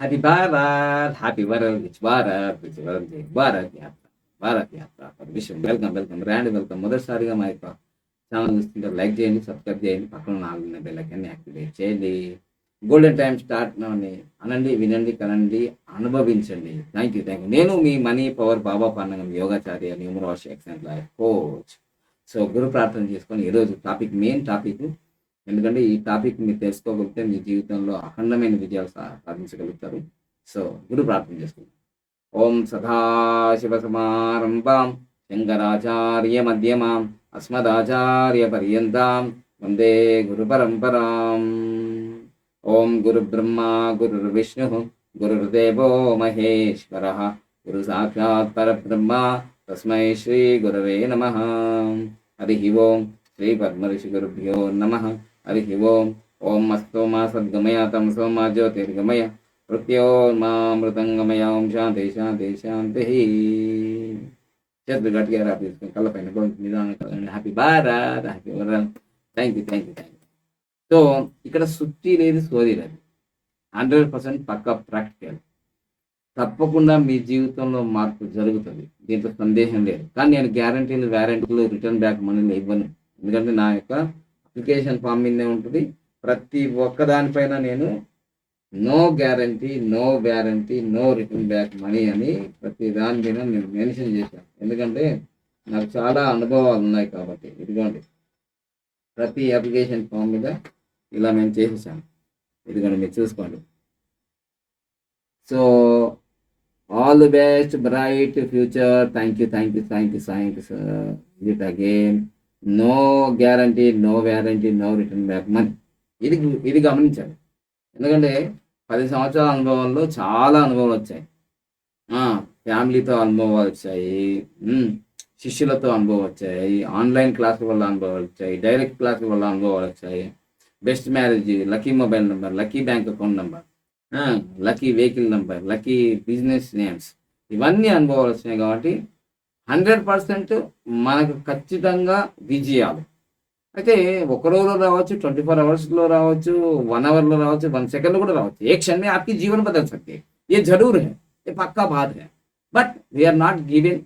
Happy Bharat happy world which Bharat rich world జై భారత్ యాత్ర భారత్ యాత్ర విషయం వెల్కమ్ వెల్కమ్ ర్యాండ్ వెల్కమ్ మొదటిసారిగా మా యొక్క ఛానల్ చూస్తుంటే లైక్ చేయండి సబ్స్క్రైబ్ చేయండి పక్కన నాలుగు బెల్ ఐకాన్ని యాక్టివేట్ చేయండి. గోల్డెన్ టైం స్టార్ట్ అని అనండి వినండి కనండి అనుభవించండి. థ్యాంక్ యూ థ్యాంక్ యూ నేను మీ మనీ పవర్ బాబా పాండగం యోగాచార్య న్యూమరాష్ ఎక్సలెంట్ లైఫ్ కోచ్. సో గురు ప్రార్థన చేసుకొని ఈరోజు టాపిక్ మెయిన్ టాపిక్ ఎందుకంటే ఈ టాపిక్ మీరు తెలుసుకోగలిగితే మీ జీవితంలో అఖండమైన విజయాలు సాధించగలుగుతారు. సో గురు ప్రార్థన చేసుకుందాం ఓం సదాశివ సమారంభాం శంకరాచార్య మధ్యమాం అస్మదాచార్య పర్యంతాం వందే గురు పరంపరాం. ఓం గురు బ్రహ్మ గురు విష్ణు గురుర్దేవో మహేశ్వర గురు సాక్షాత్ పరబ్రహ్మ తస్మై శ్రీ గురవే నమ. హరి ఓం శ్రీ పద్మఋషి గురుభ్యో నమ. హరి ఓం ఓం మస్తో మా సద్గమయ తమసో మా జ్యోతిర్గమయ మృత్యోర్మామృతంగమయ ఓం శాంతి శాంతి శాంతి చేతులు గట్టిగా రా తీసుకుని కళ్ళ పైన గొంతు నిదానం happy Bharat happy world thank you thank you thank you so ఇక్కడ సుత్తి లేదు సోది లేదు హండ్రెడ్ పర్సెంట్ పక్కా ప్రాక్టికల్ తప్పకుండా మీ జీవితంలో మార్పు జరుగుతుంది దీంట్లో సందేహం లేదు కానీ నేను గ్యారంటీలు వ్యారంటీలు రిటర్న్ బ్యాక్ మనీలు ఇవ్వను ఎందుకంటే నా యొక్క అప్లికేషన్ ఫామ్ మీదనే ఉంటుంది. ప్రతి ఒక్క దానిపైన నేను no guarantee no warranty no return back money అని ప్రతి దాని మీద నేను మెన్షన్ చేశాను. ఎందుకంటే నాకు చాలా అనుభవాలు ఉన్నాయి కాబట్టి. ఇదిగోండి. ప్రతి అప్లికేషన్ ఫామ్ మీద ఇలా మేము చేసేసాను. ఇదిగోండి మీరు చూసుకోండి. So all the best bright future. Thank you thank you thank you thank you sir. It again no guarantee no warranty no return back money ఇది ఇది గమనించాలి. ఎందుకంటే పది సంవత్సరాల అనుభవంలో చాలా అనుభవాలు వచ్చాయి. ఫ్యామిలీతో అనుభవాలు వచ్చాయి. శిష్యులతో అనుభవం వచ్చాయి. ఆన్లైన్ క్లాసుల వల్ల అనుభవాలు వచ్చాయి. డైరెక్ట్ క్లాసుల వల్ల అనుభవాలు వచ్చాయి. Best marriage lucky mobile number lucky bank account number lucky vehicle number lucky business names. ఇవన్నీ అనుభవాలు వచ్చినాయి కాబట్టి హండ్రెడ్ పర్సెంట్ మనకు ఖచ్చితంగా విజయాలు అయితే ఒక రోజులో రావచ్చు ట్వంటీ ఫోర్ అవర్స్లో రావచ్చు వన్ అవర్లో రావచ్చు వన్ సెకండ్ కూడా రావచ్చు ఏ क्षण में आपकी जीवन बदल सकते हैं ये जरूर है ये पक्का बात है but we are not given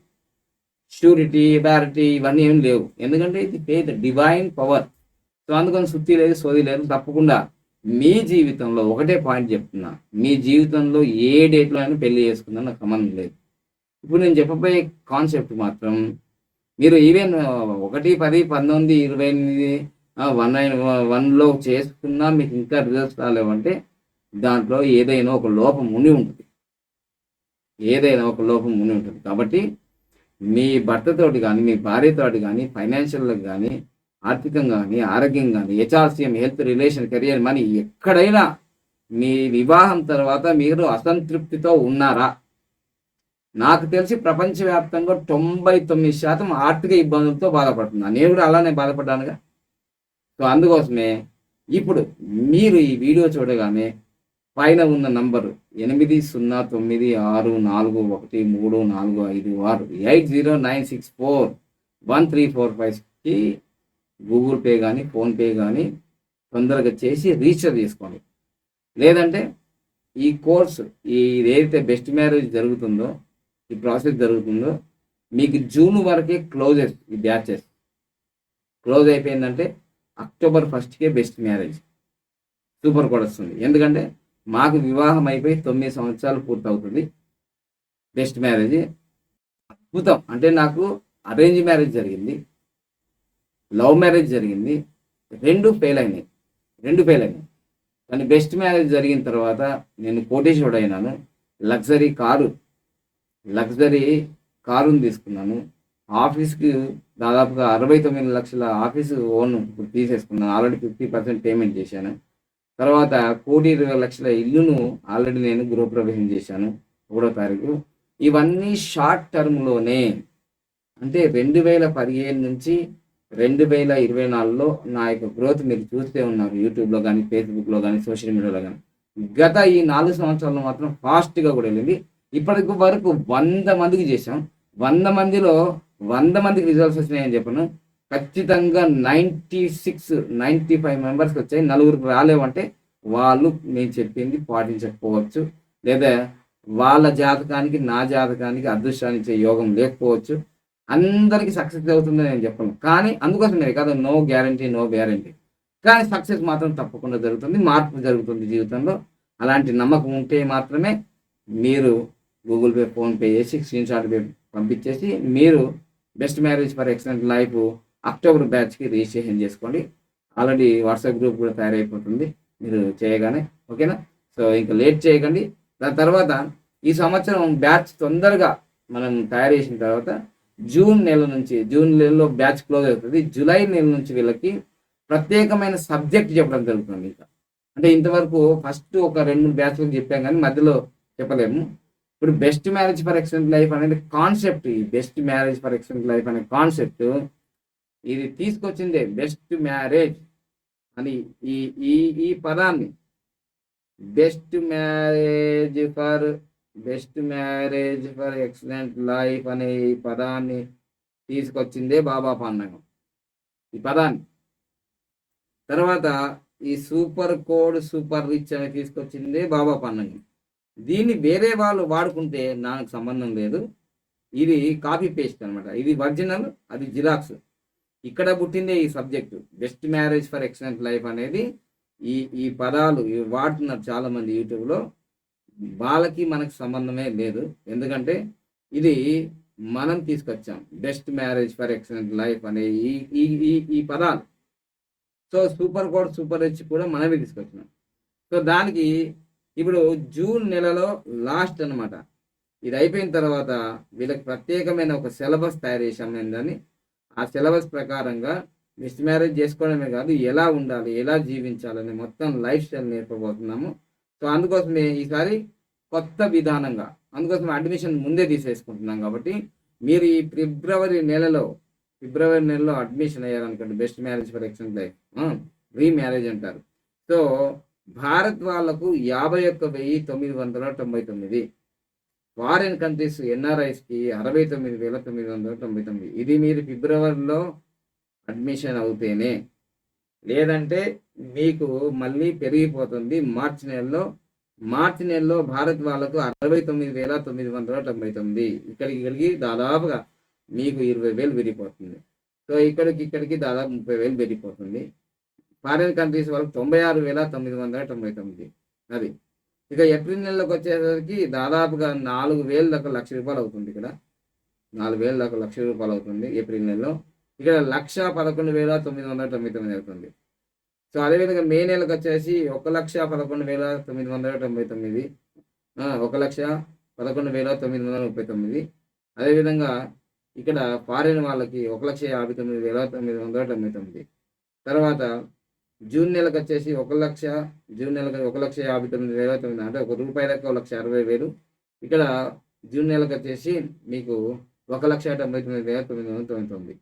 surety variety ఇవన్నీ ఏం లేవు ఎందుకంటే ఇది ఫేత్ డివైన్ పవర్ సో అందుకని సుత్తి లేదు సోది లేదు తప్పకుండా మీ జీవితంలో ఒకటే పాయింట్ చెప్తున్నా మీ జీవితంలో ఏ డేట్లో అయినా పెళ్లి చేసుకుందా నాకు సంబంధం లేదు ఇప్పుడు నేను చెప్పబోయే కాన్సెప్ట్ మాత్రం మీరు ఈవెన్ ఒకటి పది పంతొమ్మిది ఇరవై ఎనిమిది వన్ నైన్ వన్లో చేసుకున్నా మీకు ఇంకా రిజల్ట్స్ రాలేవంటే దాంట్లో ఏదైనా ఒక లోపం ఉండి ఉంటుంది. ఏదైనా ఒక లోపం ఉండి ఉంటుంది. కాబట్టి మీ భర్తతోటి కానీ మీ భార్యతోటి కానీ ఫైనాన్షియల్గా కానీ ఆర్థికంగా కానీ ఆరోగ్యం కానీ HRCM health relation career money ఎక్కడైనా మీ వివాహం తర్వాత మీరు అసంతృప్తితో ఉన్నారా? నాకు తెలిసి ప్రపంచవ్యాప్తంగా తొంభై తొమ్మిది శాతం ఆర్థిక ఇబ్బందులతో బాధపడుతున్నా. నేను కూడా అలానే బాధపడ్డానుగా. సో అందుకోసమే ఇప్పుడు మీరు ఈ వీడియో చూడగానే పైన ఉన్న నంబరు ఎనిమిది సున్నా తొమ్మిది ఆరు నాలుగు ఒకటి మూడు నాలుగు ఐదు ఆరు eight zero nine six four one three four ఫైవ్కి గూగుల్ పే కానీ ఫోన్పే కానీ తొందరగా చేసి రిజిస్టర్ చేసుకోండి. లేదంటే ఈ కోర్సు ఈ ఏదైతే బెస్ట్ మ్యారేజ్ జరుగుతుందో ఈ ప్రాసెస్ జరుగుతుందో మీకు జూన్ వరకే క్లోజెస్ ఈ బ్యాచెస్ క్లోజ్ అయిపోయిందంటే అక్టోబర్ ఫస్ట్కే బెస్ట్ మ్యారేజ్. సూపర్ కూడా వస్తుంది ఎందుకంటే మాకు వివాహం అయిపోయి తొమ్మిది సంవత్సరాలు పూర్తవుతుంది. Best marriage. అద్భుతం. అంటే నాకు అరేంజ్ మ్యారేజ్ జరిగింది. లవ్ మ్యారేజ్ జరిగింది. రెండు ఫెయిల్ అయినాయి. రెండు ఫెయిల్ అయినాయి. కానీ బెస్ట్ మ్యారేజ్ జరిగిన తర్వాత నేను కోటేశ్వరుడు అయినాను. లగ్జరీ కారు లగ్జరీ కారుని తీసుకున్నాను. ఆఫీస్కి దాదాపుగా అరవై తొమ్మిది లక్షల ఆఫీసు ఓన్ ఇప్పుడు తీసేసుకున్నాను. ఆల్రెడీ ఫిఫ్టీ పర్సెంట్ పేమెంట్ చేశాను. తర్వాత కోటి ఇరవై లక్షల ఇల్లును ఆల్రెడీ నేను గృహప్రవేశం చేశాను. ఒకటో తారీఖు. ఇవన్నీ షార్ట్ టర్మ్లోనే అంటే రెండు వేల పదిహేను నుంచి రెండు వేల ఇరవై నాలుగులో నా యొక్క గ్రోత్ మీరు చూస్తే ఉన్నారు. యూట్యూబ్లో కానీ ఫేస్బుక్లో కానీ సోషల్ మీడియాలో కానీ గత ఈ నాలుగు సంవత్సరాల్లో మాత్రం ఫాస్ట్గా కూడా వెళ్ళింది. ఇప్పటి వరకు వంద మందికి చేశాం. వంద మందిలో వంద మందికి రిజల్ట్స్ వచ్చినాయని చెప్పను. ఖచ్చితంగా నైంటీ సిక్స్ నైంటీ ఫైవ్ మెంబర్స్కి వచ్చాయి. నలుగురికి రాలేవంటే వాళ్ళు నేను చెప్పింది పాటించకపోవచ్చు. లేదా వాళ్ళ జాతకానికి నా జాతకానికి అదృష్టాన్ని ఇచ్చే యోగం లేకపోవచ్చు. అందరికీ సక్సెస్ అవుతుందని నేను చెప్పను. కానీ అందుకోసమే కాదు నో గ్యారంటీ నో గ్యారంటీ కానీ సక్సెస్ మాత్రం తప్పకుండా జరుగుతుంది. మార్పు జరుగుతుంది జీవితంలో. అలాంటి నమ్మకం ఉంటే మాత్రమే మీరు గూగుల్ పే ఫోన్పే చేసి స్క్రీన్ షాట్ పంపించేసి మీరు best marriage for excellent life October బ్యాచ్కి registration చేసుకోండి. ఆల్రెడీ వాట్సాప్ గ్రూప్ కూడా తయారైపోతుంది. మీరు చేయగానే ఓకేనా? సో ఇంకా లేట్ చేయకండి. దాని తర్వాత ఈ సంవత్సరం బ్యాచ్ తొందరగా మనం తయారు చేసిన తర్వాత జూన్ నెల నుంచి జూన్ నెలలో బ్యాచ్ క్లోజ్ అవుతుంది. జూలై నెల నుంచి వీళ్ళకి ప్రత్యేకమైన సబ్జెక్ట్ చెప్పడం జరుగుతుంది. ఇంకా అంటే ఇంతవరకు ఫస్ట్ ఒక రెండు బ్యాచ్లకు చెప్పాం కానీ మధ్యలో చెప్పలేము. ఇప్పుడు best marriage for excellent life అనేది కాన్సెప్ట్ ఈ best marriage for excellent life అనే కాన్సెప్ట్ ఇది తీసుకొచ్చిందే బెస్ట్ మ్యారేజ్ అని ఈ ఈ ఈ పదాన్ని. Best marriage for best marriage for excellent life అనే ఈ పదాన్ని తీసుకొచ్చిందే బాబా పండగం. ఈ పదాన్ని. తర్వాత ఈ సూపర్ కోడ్ సూపర్ రిచ్ అని తీసుకొచ్చిందే బాబా పండగం. దీన్ని వేరే వాళ్ళు వాడుకుంటే నాకు సంబంధం లేదు. ఇది కాపీ పేస్ట్ అనమాట ఇది ఒరిజినల్ అది జిరాక్స్ ఇక్కడ పుట్టిందే ఈ subject best marriage for excellent life అనేది ఈ ఈ పదాలు ఇవి వాడుతున్నారు చాలామంది యూట్యూబ్లో వాళ్ళకి మనకు సంబంధమే లేదు. ఎందుకంటే ఇది మనం తీసుకొచ్చాం. Best marriage for excellent life అనే ఈ ఈ ఈ ఈ పదాలు. So super code super rich కూడా మనమే తీసుకొచ్చినాం. సో దానికి ఇప్పుడు జూన్ నెలలో లాస్ట్ అన్నమాట. ఇది అయిపోయిన తర్వాత వీళ్ళకి ప్రత్యేకమైన ఒక సిలబస్ తయారు చేసాం దాన్ని. ఆ సిలబస్ ప్రకారంగా మిస్ మ్యారేజ్ చేసుకోవడమే కాదు ఎలా ఉండాలి ఎలా జీవించాలని మొత్తం లైఫ్ స్టైల్ నేర్పబోతున్నాము. సో అందుకోసమే ఈసారి కొత్త విధానంగా అందుకోసం అడ్మిషన్ ముందే తీసేసుకుంటున్నాం కాబట్టి మీరు ఈ ఫిబ్రవరి నెలలో ఫిబ్రవరి నెలలో admission అయ్యారనుకోండి best marriage for excellent life remarriage అంటారు. సో భారత్ వాళ్ళకు యాభై ఒక్క వెయ్యి తొమ్మిది వందల తొంభై తొమ్మిది. ఫారిన్ కంట్రీస్ ఎన్ఆర్ఐస్కి అరవై తొమ్మిది వేల తొమ్మిది వందల తొంభై తొమ్మిది. ఇది మీరు ఫిబ్రవరిలో అడ్మిషన్ అవుతేనే లేదంటే మీకు మళ్ళీ పెరిగిపోతుంది. మార్చి నెలలో మార్చి నెలలో భారత్ వాళ్ళకు అరవై తొమ్మిది వేల తొమ్మిది వందల తొంభై తొమ్మిది. ఇక్కడికి ఇక్కడికి దాదాపుగా మీకు ఇరవై వేలు పెరిగిపోతుంది. సో ఇక్కడికి ఇక్కడికి దాదాపు ముప్పై వేలు పెరిగిపోతుంది. ఫారిన్ కంట్రీస్ వాళ్ళకి తొంభై ఆరు వేల తొమ్మిది వందల తొంభై తొమ్మిది. అది. ఇక ఏప్రిల్ నెలలోకి వచ్చేసరికి దాదాపుగా నాలుగు వేల దాకా లక్ష రూపాయలు అవుతుంది ఇక్కడ. నాలుగు వేల దాకా లక్ష రూపాయలు అవుతుంది ఏప్రిల్ నెలలో. ఇక్కడ లక్ష పదకొండు వేల తొమ్మిది వందల తొంభై తొమ్మిది అవుతుంది. సో అదేవిధంగా మే నెలకు వచ్చేసి ఒక లక్ష పదకొండు వేల తొమ్మిది వందల తొంభై తొమ్మిది. ఒక లక్ష పదకొండు వేల తొమ్మిది వందల ముప్పై తొమ్మిది. అదేవిధంగా ఇక్కడ ఫారిన్ వాళ్ళకి ఒక లక్ష యాభై తొమ్మిది వేల తొమ్మిది వందల తొంభై తొమ్మిది. తర్వాత జూన్ నెలకు వచ్చేసి ఒక లక్ష జూన్ నెలకు ఒక లక్ష యాభై తొమ్మిది వేల తొమ్మిది అంటే ఒక రూపాయలకు ఒక లక్ష అరవై వేలు. ఇక్కడ జూన్ నెలకు వచ్చేసి మీకు ఒక లక్ష తొంభై తొమ్మిది వేల తొమ్మిది వందల తొంభై తొమ్మిది.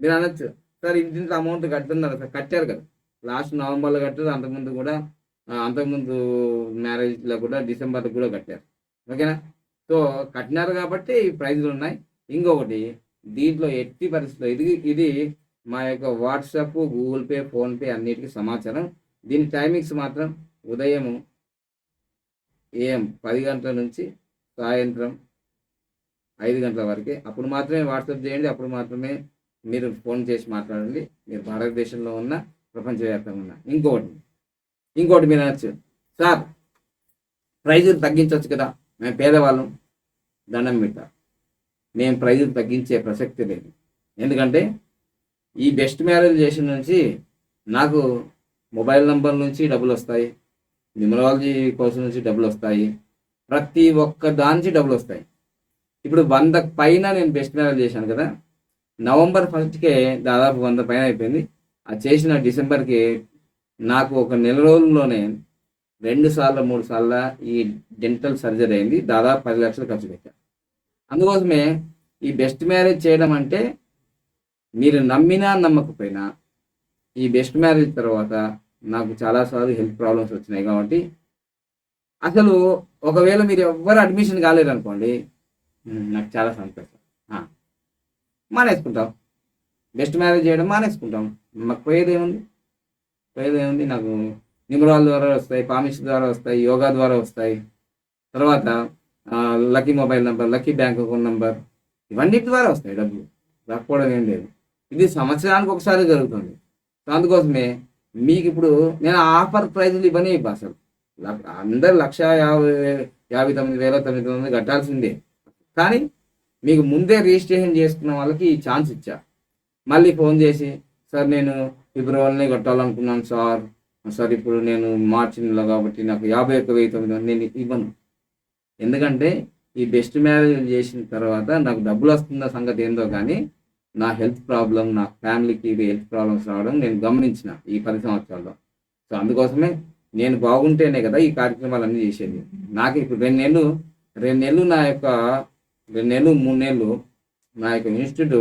మీరు అనొచ్చు. సార్ ఇంత అమౌంట్ కట్టున్నారు సార్ కట్టారు కదా. లాస్ట్ నవంబర్లో కట్టారు అంతకుముందు కూడా అంతకుముందు మ్యారేజ్లో కూడా డిసెంబర్లో కూడా కట్టారు. ఓకేనా? సో కట్టినారు కాబట్టి ఈ ప్రైజ్లు ఉన్నాయి ఇంకొకటి దీంట్లో ఎట్టి పరిస్థితుల్లో ఇది ఇది మా యొక్క వాట్సాప్ గూగుల్ పే ఫోన్పే అన్నిటికీ సమాచారం. దీని టైమింగ్స్ మాత్రం ఉదయం ఏఎం పది గంటల నుంచి సాయంత్రం ఐదు గంటల వరకే. అప్పుడు మాత్రమే వాట్సాప్ చేయండి. అప్పుడు మాత్రమే మీరు ఫోన్ చేసి మాట్లాడండి. మీరు భారతదేశంలో ఉన్న ప్రపంచవ్యాప్తంగా ఉన్న ఇంకోటి ఇంకోటి మీరు అనొచ్చు. సార్ ప్రైజులు తగ్గించవచ్చు కదా. మేము పేదవాళ్ళం. దండం పెట్టా మేము ప్రైజులు తగ్గించే ప్రసక్తి లేదు. ఎందుకంటే ఈ బెస్ట్ మ్యారేజ్ చేసిన నుంచి నాకు మొబైల్ నంబర్ నుంచి డబ్బులు వస్తాయి. న్యూమరాలజీ కోర్సు నుంచి డబ్బులు వస్తాయి. ప్రతి ఒక్క దాని నుంచి డబ్బులు వస్తాయి. ఇప్పుడు వంద పైన నేను బెస్ట్ మ్యారేజ్ చేశాను కదా. నవంబర్ ఫస్ట్కే దాదాపు వంద పైన అయిపోయింది. అది చేసిన డిసెంబర్కి నాకు ఒక నెల రోజుల్లోనే రెండు సార్లు మూడు సార్ల ఈ డెంటల్ సర్జరీ అయింది. దాదాపు పది లక్షలు ఖర్చు పెట్టాను అందుకోసమే ఈ బెస్ట్ మ్యారేజ్ చేయడం అంటే మీరు నమ్మినా నమ్మకపోయినా ఈ బెస్ట్ మ్యారేజ్ తర్వాత నాకు చాలాసార్లు హెల్త్ ప్రాబ్లమ్స్ వచ్చినాయి కాబట్టి అసలు ఒకవేళ మీరు ఎవ్వరు అడ్మిషన్ కాలేరు అనుకోండి నాకు చాలా సంతోషం. మానేసుకుంటాం. బెస్ట్ మ్యారేజ్ చేయడం మానేసుకుంటాం. మాకు పోయేదేముంది పోయేదేముంది నాకు నిమరాల ద్వారా వస్తాయి పామిష్ ద్వారా వస్తాయి యోగా ద్వారా వస్తాయి. తర్వాత lucky mobile number lucky bank account number ఇవన్నిటి ద్వారా వస్తాయి డబ్బులు. రాకపోవడం ఏం లేదు. ఇది సంవత్సరానికి ఒకసారి జరుగుతుంది. అందుకోసమే మీకు ఇప్పుడు నేను ఆఫర్ ప్రైజులు ఇవ్వని ఇవ్వ అసలు. అందరు లక్ష యాభై యాభై తొమ్మిది వేల తొమ్మిది వందలు కట్టాల్సిందే. కానీ మీకు ముందే రిజిస్ట్రేషన్ చేసుకున్న వాళ్ళకి ఈ ఛాన్స్ ఇచ్చా. మళ్ళీ ఫోన్ చేసి సార్ నేను ఫిబ్రవరిలో కట్టాలనుకున్నాను సార్. సార్ ఇప్పుడు నేను మార్చి నెల కాబట్టి నాకు యాభై ఒక్క వెయ్యి తొమ్మిది వందలు నేను ఇవ్వను. ఎందుకంటే ఈ బెస్ట్ మ్యారేజ్ చేసిన తర్వాత నాకు డబ్బులు వస్తున్న సంగతి ఏందో కానీ నా హెల్త్ ప్రాబ్లం నా ఫ్యామిలీకి ఇది హెల్త్ ప్రాబ్లమ్స్ రావడం నేను గమనించిన ఈ పది సంవత్సరాల్లో. సో అందుకోసమే నేను బాగుంటేనే కదా ఈ కార్యక్రమాలు అన్నీ చేసేది. నాకు ఇప్పుడు రెండు నెలలు రెండు నెలలు నా యొక్క రెండు నెలలు మూడు నెలలు నా యొక్క ఇన్స్టిట్యూట్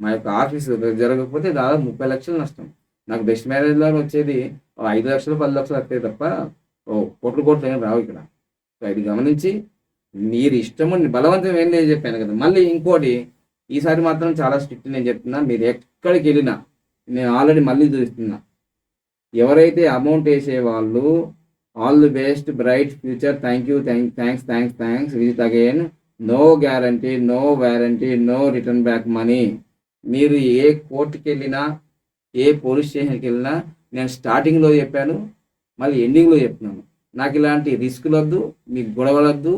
మా యొక్క ఆఫీస్ జరగకపోతే దాదాపు ముప్పై లక్షలు నష్టం. నాకు బెస్ట్ మ్యారేజ్ లాగా వచ్చేది ఐదు లక్షలు పది లక్షలు వస్తాయి తప్ప ఓ కోట్లు కోట్లు ఏం రావు ఇక్కడ. సో ఇది గమనించి మీరు ఇష్టము బలవంతం ఏం లేదు చెప్పాను కదా. మళ్ళీ ఇంకోటి ఈసారి మాత్రం చాలా స్ట్రిక్ట్ నేను చెప్తున్నా మీరు ఎక్కడికి వెళ్ళినా నేను ఆల్రెడీ మళ్ళీ చూస్తున్నా ఎవరైతే అమౌంట్ వేసే వాళ్ళు all the best bright future thank you thank thanks thanks thanks visit again. No guarantee no warranty no return back money. మీరు ఏ కోర్టుకి వెళ్ళినా ఏ పోలీస్ స్టేషన్కి వెళ్ళినా నేను స్టార్టింగ్లో చెప్పాను మళ్ళీ ఎండింగ్లో చెప్తున్నాను. నాకు ఇలాంటి రిస్క్ వద్దు మీ గొడవలొద్దు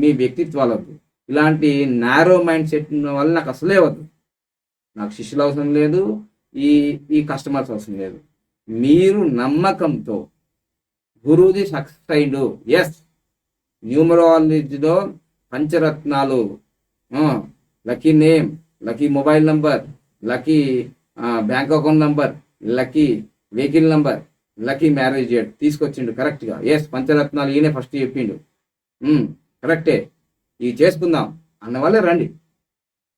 మీ వ్యక్తిత్వాలు వద్దు. ఇలాంటి నారో మైండ్ సెట్ ఉన్న వల్ల నాకు అసలే వద్దు. నాకు శిష్యులు అవసరం లేదు ఈ ఈ కస్టమర్స్ అవసరం లేదు. మీరు నమ్మకంతో గురూజీ సక్సెస్ అయిండు ఎస్ న్యూమరాలజీలో పంచరత్నాలు lucky name lucky mobile number lucky bank account number lucky vehicle number lucky marriage date తీసుకొచ్చిండు కరెక్ట్గా ఎస్ పంచరత్నాలు ఈయనే ఫస్ట్ చెప్పిండు. Hmm, కరెక్టే ఇవి చేసుకుందాం అన్న రండి.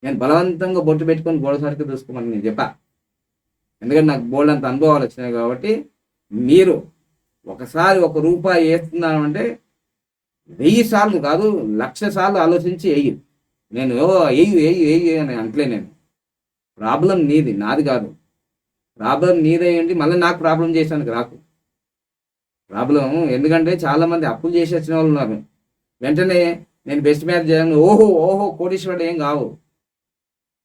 నేను బలవంతంగా బొట్టు పెట్టుకొని గోడ సరికి చూసుకోమని నేను చెప్పా. ఎందుకంటే నాకు బోల్డ్ అంత అనుభవాలు వచ్చినాయి కాబట్టి మీరు ఒకసారి ఒక రూపాయి వేస్తున్నాను అంటే వెయ్యి సార్లు కాదు లక్ష సార్లు ఆలోచించి వేయి. నేను ఓ వేయు వేయు వేయు అని అంటలే నేను. ప్రాబ్లం నీది నాది కాదు. ప్రాబ్లం నీదేయండి మళ్ళీ నాకు ప్రాబ్లం చేసానికి రాకు. ప్రాబ్లం ఎందుకంటే చాలా మంది అప్పులు చేసి వచ్చిన వాళ్ళు ఉన్నారు. వెంటనే నేను బెస్ట్ మ్యాచ్ చేయాలని ఓహో ఓహో కోటీశ్వరుడు ఏం కావు.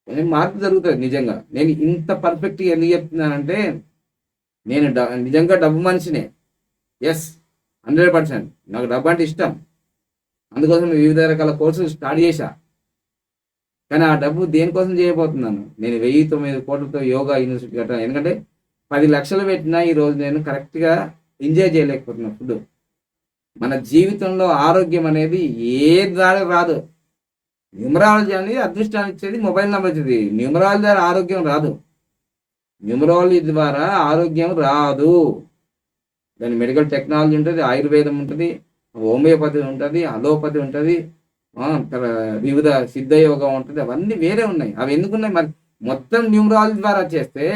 కొంచెం మార్పు జరుగుతుంది నిజంగా. నేను ఇంత పర్ఫెక్ట్గా ఎందుకు చెప్తున్నానంటే నేను డ- నిజంగా డబ్బు మనిషినే. ఎస్ హండ్రెడ్ పర్సెంట్ నాకు డబ్బు అంటే ఇష్టం. అందుకోసం వివిధ రకాల కోర్సులు స్టార్ట్ చేశా. కానీ ఆ డబ్బు దేనికోసం చేయబోతున్నాను? నేను వెయ్యి తొమ్మిది కోట్లతో యోగా యూనివర్సిటీ కట్టాను. ఎందుకంటే పది లక్షలు పెట్టినా ఈరోజు నేను కరెక్ట్గా ఎంజాయ్ చేయలేకపోతున్నా ఫుడ్ మన జీవితంలో ఆరోగ్యం అనేది ఏ ద్వారా రాదు. న్యూమరాలజీ అనేది అదృష్టాన్ని ఇచ్చేది మొబైల్ నెంబర్ ఇచ్చేది. న్యూమరాలజీ ద్వారా ఆరోగ్యం రాదు. న్యూమరాలజీ ద్వారా ఆరోగ్యం రాదు. దాని మెడికల్ టెక్నాలజీ ఉంటుంది ఆయుర్వేదం ఉంటుంది హోమియోపతి ఉంటుంది అలోపతి ఉంటుంది వివిధ సిద్ధయోగం ఉంటుంది అవన్నీ వేరే ఉన్నాయి. అవి ఎందుకున్నాయి? మరి మొత్తం న్యూమరాలజీ ద్వారా చేస్తే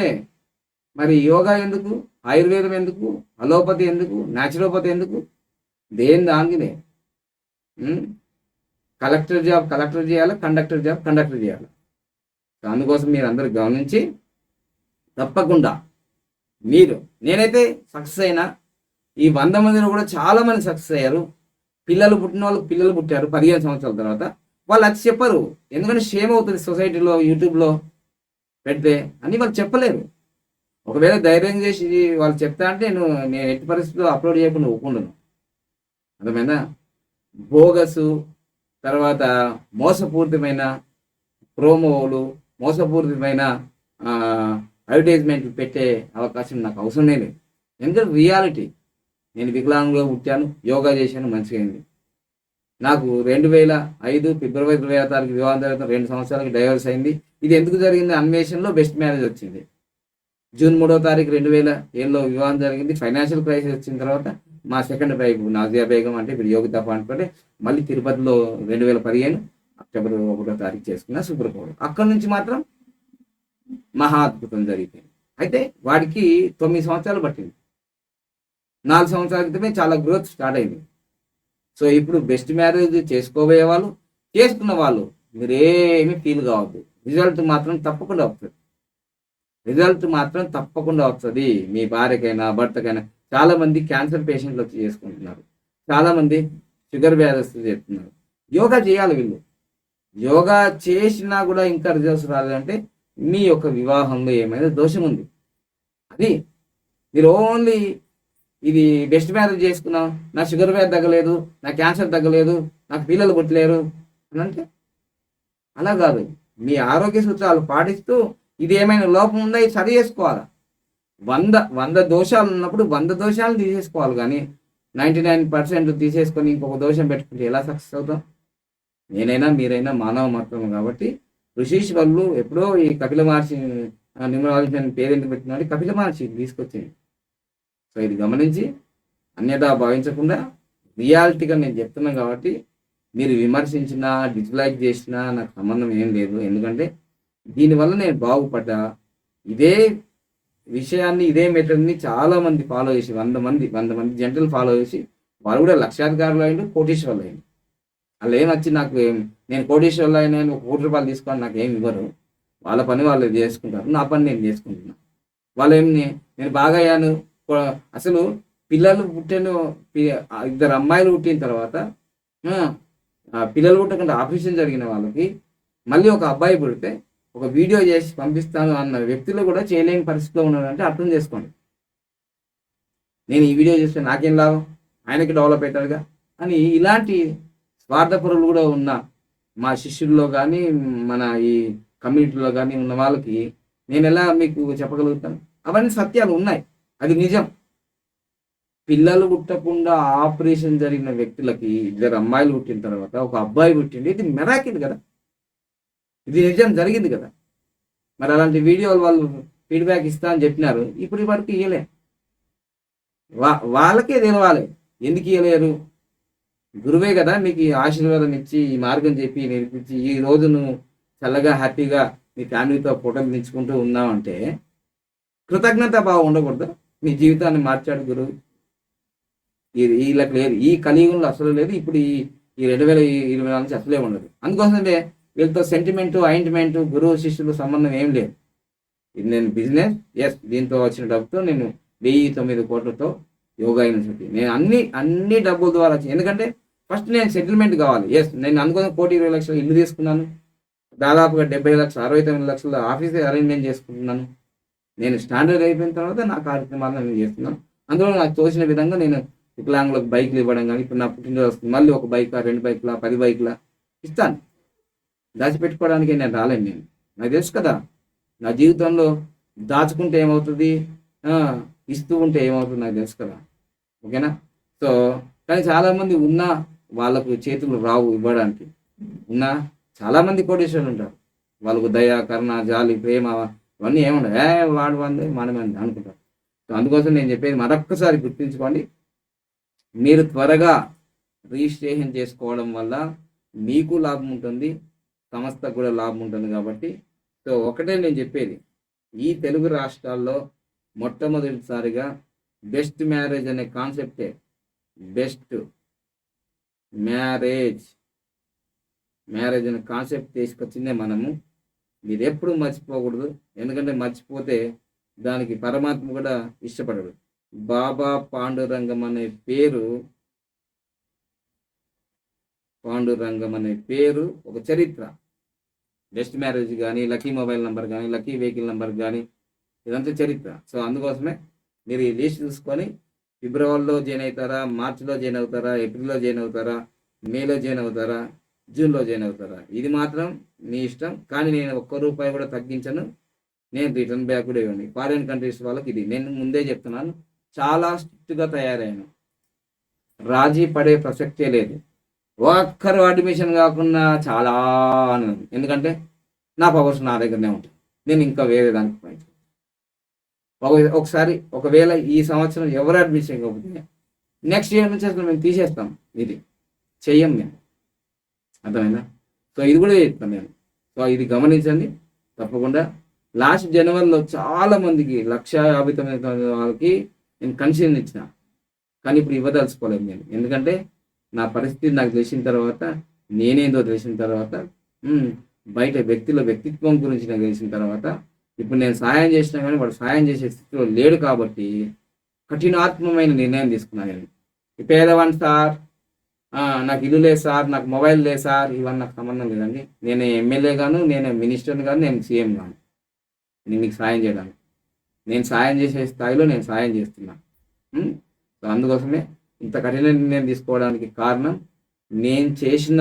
మరి యోగా ఎందుకు? ఆయుర్వేదం ఎందుకు? అలోపతి ఎందుకు? న్యాచురోపతి ఎందుకు? దేని దానికిదే కలెక్టర్ జాబ్ కలెక్టర్ చేయాలి కండక్టర్ జాబ్ కండక్టర్ చేయాలి? అందుకోసం మీరు అందరూ గమనించి తప్పకుండా మీరు నేనైతే సక్సెస్ అయినా ఈ వంద మందిలో కూడా చాలా మంది సక్సెస్ అయ్యారు. పిల్లలు పుట్టిన వాళ్ళకి పిల్లలు పుట్టారు పదిహేను సంవత్సరాల తర్వాత. వాళ్ళు అది చెప్పరు. ఎందుకంటే షేమ్ అవుతుంది సొసైటీలో యూట్యూబ్లో పెడితే. అని వాళ్ళు చెప్పలేరు. ఒకవేళ ధైర్యం చేసి వాళ్ళు చెప్తా అంటే నేను నేను ఎట్టి పరిస్థితుల్లో అప్లోడ్ చేయకుండా ఒప్పుకుంటున్నాను అర్థమైందా? బోగసు తర్వాత మోసపూరితమైన ప్రోమోలు మోసపూరితమైన అడ్వర్టైజ్మెంట్లు పెట్టే అవకాశం నాకు అవసరం లేదు. ఎందుకంటే రియాలిటీ. నేను వికలాంగులో పుట్టాను యోగా చేశాను మంచిగా అయింది. నాకు రెండు వేల ఐదు ఫిబ్రవరి ఇరవై ఆరు తారీఖు వివాహం జరిగిన రెండు సంవత్సరాలకి డైవర్స్ అయింది. ఇది ఎందుకు జరిగింది? అన్వేషణలో బెస్ట్ మ్యారేజ్ వచ్చింది. జూన్ మూడో తారీఖు రెండు వేల ఏడులో వివాహం జరిగింది. ఫైనాన్షియల్ క్రైసిస్ వచ్చిన తర్వాత మా సెకండ్ వైఫ్ నాజియా బేగం అంటే ఇప్పుడు యోగిత పాండుపటే మళ్ళీ తిరుపతిలో రెండు వేల పదిహేను అక్టోబర్ ఒకటో తారీఖు చేసుకున్న శుక్రపౌడు అక్కడి నుంచి మాత్రం మహా అద్భుతం జరిగింది. అయితే వాడికి తొమ్మిది సంవత్సరాలు పట్టింది. నాలుగు సంవత్సరాల క్రితమే చాలా గ్రోత్ స్టార్ట్ అయింది. సో ఇప్పుడు బెస్ట్ మ్యారేజ్ చేసుకోబోయే వాళ్ళు చేసుకున్న వాళ్ళు మీరేమీ ఫీల్ కావద్దు. రిజల్ట్ మాత్రం తప్పకుండా వస్తుంది. రిజల్ట్ మాత్రం తప్పకుండా వస్తుంది. మీ భార్యకైనా భర్తకైనా. చాలా మంది క్యాన్సర్ పేషెంట్లు వచ్చి చేసుకుంటున్నారు. చాలా మంది షుగర్ వ్యాధస్తులు చేస్తున్నారు. యోగా చేయాలి వీళ్ళు. యోగా చేసినా కూడా ఇంకా రిజల్ట్స్ రాలేదంటే మీ యొక్క వివాహంలో ఏమైనా దోషం ఉంది. అది మీరు ఓన్లీ ఇది బెస్ట్ మ్యారేజ్ చేసుకున్నాం నా షుగర్ వ్యాధి తగ్గలేదు నా క్యాన్సర్ తగ్గలేదు నాకు పిల్లలు పుట్టలేరు అని అంటే అలా కాదు. మీ ఆరోగ్య సూత్రాలు పాటిస్తూ ఇది ఏమైనా లోపం ఉందా? ఇది సరి చేసుకోవాలా? వంద వంద దోషాలు ఉన్నప్పుడు వంద దోషాలు తీసేసుకోవాలి కానీ నైంటీ నైన్ పర్సెంట్ తీసేసుకొని ఇంకొక దోషం పెట్టుకుంటే ఎలా సక్సెస్ అవుతాం? నేనైనా మీరైనా మానవ మాత్రం కాబట్టి ఋషీశ్వరులు ఎప్పుడో ఈ కపిల మహర్షి న్యూమరాలజీ పేరెంట్ పేరెందుకు పెట్టినాడు కపిల మహర్షి తీసుకొచ్చింది. సో ఇది గమనించి అన్యదా భావించకుండా రియాలిటీగా నేను చెప్తున్నాను కాబట్టి మీరు విమర్శించినా డిస్లైక్ చేసినా నాకు సంబంధం ఏం లేదు. ఎందుకంటే దీనివల్ల నేను బాగుపడ్డా. ఇదే విషయాన్ని ఇదే మెథడ్ని చాలా మంది ఫాలో చేసి వంద మంది వంద మంది జంటలు ఫాలో చేసి వాళ్ళు కూడా లక్షాధికారులు అయిండు కోటీశ్వర్లు అయినా వాళ్ళు ఏం వచ్చి నాకు ఏం నేను కోటీశ్వర్లు అయినా ఒక కోటి రూపాయలు తీసుకొని నాకు ఏమి ఇవ్వరు. వాళ్ళ పని వాళ్ళు చేసుకుంటారు నా పని నేను చేసుకుంటున్నాను వాళ్ళు ఏం నేను బాగా అయ్యాను అసలు పిల్లలు పుట్టిన ఇద్దరు అమ్మాయిలు పుట్టిన తర్వాత ఆ, పిల్లలు పుట్టకుండా ఆపరేషన్ జరిగిన వాళ్ళకి మళ్ళీ ఒక అబ్బాయి పుడితే ఒక వీడియో చేసి పంపిస్తాను అన్న వ్యక్తులు కూడా చేయలేని పరిస్థితిలో ఉన్నాడంటే అర్థం చేసుకోండి. నేను ఈ వీడియో చేస్తే నాకేం లాభం? ఆయనకి డెవలప్ అవుతాడుగా? అని ఇలాంటి స్వార్థపరులు కూడా ఉన్న మా శిష్యుల్లో కానీ మన ఈ కమ్యూనిటీలో కానీ ఉన్న వాళ్ళకి నేను ఎలా మీకు చెప్పగలుగుతాను? అవన్నీ సత్యాలు ఉన్నాయి. అది నిజం. పిల్లలు పుట్టకుండా ఆపరేషన్ జరిగిన వ్యక్తులకి ఇద్దరు అమ్మాయిలు పుట్టిన తర్వాత ఒక అబ్బాయి పుట్టింది ఇది మెరాకిల్ కదా? ఇది నిజం జరిగింది కదా. మరి అలాంటి వీడియోలు వాళ్ళు ఫీడ్బ్యాక్ ఇస్తా అని చెప్పినారు. ఇప్పుడు వరకు ఇయ్యలే. వా వాళ్ళకే తెలవాలి. ఎందుకు ఇయ్యలేరు? గురువే కదా మీకు ఆశీర్వాదం ఇచ్చి ఈ మార్గం చెప్పి నేర్పించి ఈ రోజు నువ్వు చల్లగా హ్యాపీగా మీ ఫ్యామిలీతో ఫోటోలు తెచ్చుకుంటూ ఉన్నావంటే కృతజ్ఞత భావం ఉండకూడదు. మీ జీవితాన్ని మార్చాడు గురువు. ఇది వీళ్ళకి లేదు ఈ కలియుగంలో అసలు లేదు. ఇప్పుడు ఈ ఈ రెండు వేల ఇరవై నాలుగు నుంచి అసలే ఉండదు. అందుకోసమే వీళ్ళతో సెంటిమెంట్ అయింట్మెంట్ గురువు శిష్యులు సంబంధం ఏం లేదు. ఇది నేను బిజినెస్ ఎస్ దీంతో వచ్చిన డబ్బుతో నేను వెయ్యి తొమ్మిది కోట్లతో యోగా యూనివర్సిటీ. నేను అన్ని అన్ని డబ్బుల ద్వారా చే- ఎందుకంటే ఫస్ట్ నేను సెటిల్మెంట్ కావాలి. ఎస్ నేను అనుకున్న కోటి ఇరవై లక్షలు ఇల్లు తీసుకున్నాను. దాదాపుగా డెబ్బై లక్షలు అరవై తొమ్మిది లక్షల ఆఫీస్ అరేంజ్మెంట్ చేసుకుంటున్నాను. నేను స్టాండర్డ్ అయిపోయిన తర్వాత నా కార్యక్రమాలను నేను చేస్తున్నాను. అందులో నాకు తోచిన విధంగా నేను వికలాంగులకు బైక్లు ఇవ్వడం కానీ ఇప్పుడు నా పుట్టినరోజు వస్తుంది. మళ్ళీ ఒక బైక్ రెండు బైక్లా పది బైక్లా ఇస్తాను. దాచిపెట్టుకోవడానికి నేను రాలేను నేను. నాకు తెలుసు కదా నా జీవితంలో దాచుకుంటే ఏమవుతుంది? ఇస్తూ ఉంటే ఏమవుతుంది నాకు తెలుసు కదా. ఓకేనా? సో కానీ చాలామంది ఉన్నా వాళ్ళకు చేతులు రావు ఇవ్వడానికి. ఉన్నా చాలామంది కోటేశ్వరులు ఉంటారు. వాళ్ళకు దయ కరుణ జాలి ప్రేమ ఇవన్నీ ఏముండవు. ఏ వాడు వంది మనమే అనుకుంటారు. సో అందుకోసం నేను చెప్పేది మరొక్కసారి గుర్తుంచుకోండి. మీరు త్వరగా రిజిస్ట్రేషన్ చేసుకోవడం వల్ల మీకు లాభం ఉంటుంది. సంస్థకు కూడా లాభం ఉంటుంది కాబట్టి. సో ఒకటే నేను చెప్పేది. ఈ తెలుగు రాష్ట్రాల్లో మొట్టమొదటిసారిగా బెస్ట్ మ్యారేజ్ అనే కాన్సెప్టే బెస్ట్ మ్యారేజ్. మ్యారేజ్ అనే కాన్సెప్ట్ తీసుకొచ్చిందే మనము. మీరు ఎప్పుడు మర్చిపోకూడదు. ఎందుకంటే మర్చిపోతే దానికి పరమాత్మ కూడా ఇష్టపడడు. బాబా పాండురంగం అనే పేరు పాండురంగం అనే పేరు ఒక చరిత్ర. బెస్ట్ మ్యారేజ్ కానీ లక్కీ మొబైల్ నెంబర్ కానీ లక్కీ వెహికల్ నెంబర్ కానీ ఇదంతా చరిత్ర. సో అందుకోసమే మీరు ఈ లిస్ట్ చూసుకొని ఫిబ్రవరిలో జాయిన్ అవుతారా మార్చిలో జాయిన్ అవుతారా ఏప్రిల్లో జాయిన్ అవుతారా మేలో జాయిన్ అవుతారా జూన్లో జాయిన్ అవుతారా? ఇది మాత్రం మీ ఇష్టం. కానీ నేను ఒక్క రూపాయి కూడా తగ్గించను. నేను రిటర్న్ బ్యాక్ కూడా ఇవ్వండి ఫారిన్ కంట్రీస్ వాళ్ళకి ఇది. నేను ముందే చెప్తున్నాను. చాలా స్ట్రిక్ట్గా తయారయ్యాను రాజీ పడే ప్రసక్తే లేదు. ఒక్కరు అడ్మిషన్ కాకుండా చాలా ఆనందం ఎందుకంటే నా పవర్స్ నా దగ్గరనే ఉంటాయి. నేను ఇంకా వేరే దానికి పాయింట్ ఒకసారి ఒకవేళ ఈ సంవత్సరం ఎవరు అడ్మిషన్ కాకపోతే నెక్స్ట్ ఇయర్ నుంచి అసలు మేము తీసేస్తాం ఇది. చెయ్యం మేము. అర్థమైందా? సో ఇది కూడా చెప్తాను నేను. సో ఇది గమనించండి. తప్పకుండా లాస్ట్ జనవరిలో చాలా మందికి లక్ష యాభై తొమ్మిది వాళ్ళకి నేను కన్సిషన్ ఇచ్చిన. కానీ ఇప్పుడు ఇవ్వదలుచుకోలేదు నేను. ఎందుకంటే నా పరిస్థితి నాకు తెలిసిన తర్వాత నేనేందో తెలిసిన తర్వాత బయట వ్యక్తుల వ్యక్తిత్వం గురించి నాకు తెలిసిన తర్వాత ఇప్పుడు నేను సాయం చేసినా కానీ వాడు సాయం చేసే స్థితిలో లేడు కాబట్టి కఠినాత్మమైన నిర్ణయం తీసుకున్నాను నేను. ఈ సార్ నాకు ఇల్లు లేదు సార్ నాకు మొబైల్ లేదు సార్ ఇవన్నీ నాకు సంబంధం లేదండి. నేను ఎమ్మెల్యే గాను నేను మినిస్టర్ని గాను నేను సీఎం గాను నేను మీకు సాయం చేయడానికి. నేను సాయం చేసే స్థాయిలో నేను సాయం చేస్తున్నాను సో అందుకోసమే ఇంత కఠిన నిర్ణయం తీసుకోవడానికి కారణం నేను చేసిన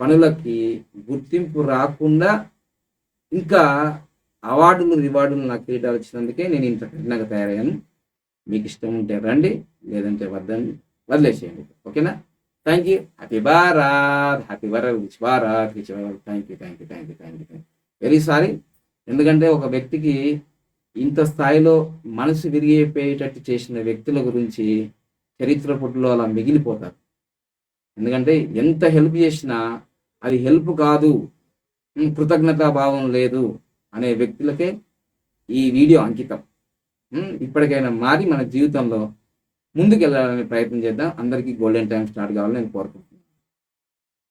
పనులకి గుర్తింపు రాకుండా ఇంకా అవార్డులు రివార్డులు నాకు కిరీటాలు వచ్చినందుకే నేను ఇంత కఠినంగా తయారయ్యాను. మీకు ఇష్టం ఉంటే రండి లేదంటే వద్దని వదిలేసేయండి. ఓకేనా? Thank you happy Bharat happy world which Bharat which world thank you thank you thank you thank you thank you very sorry ఎందుకంటే ఒక వ్యక్తికి ఇంత స్థాయిలో మనసు విరిగిపోయేటట్టు చేసిన వ్యక్తుల గురించి చరిత్ర పుట్టులో అలా మిగిలిపోతారు. ఎందుకంటే ఎంత హెల్ప్ చేసినా అది హెల్ప్ కాదు కృతజ్ఞతా భావం లేదు అనే వ్యక్తులకే ఈ వీడియో అంకితం. ఇప్పటికైనా మారి మన జీవితంలో ముందుకు వెళ్ళాలనే ప్రయత్నం చేద్దాం. అందరికీ గోల్డెన్ టైం స్టార్ట్ కావాలని నేను కోరుకుంటున్నాను.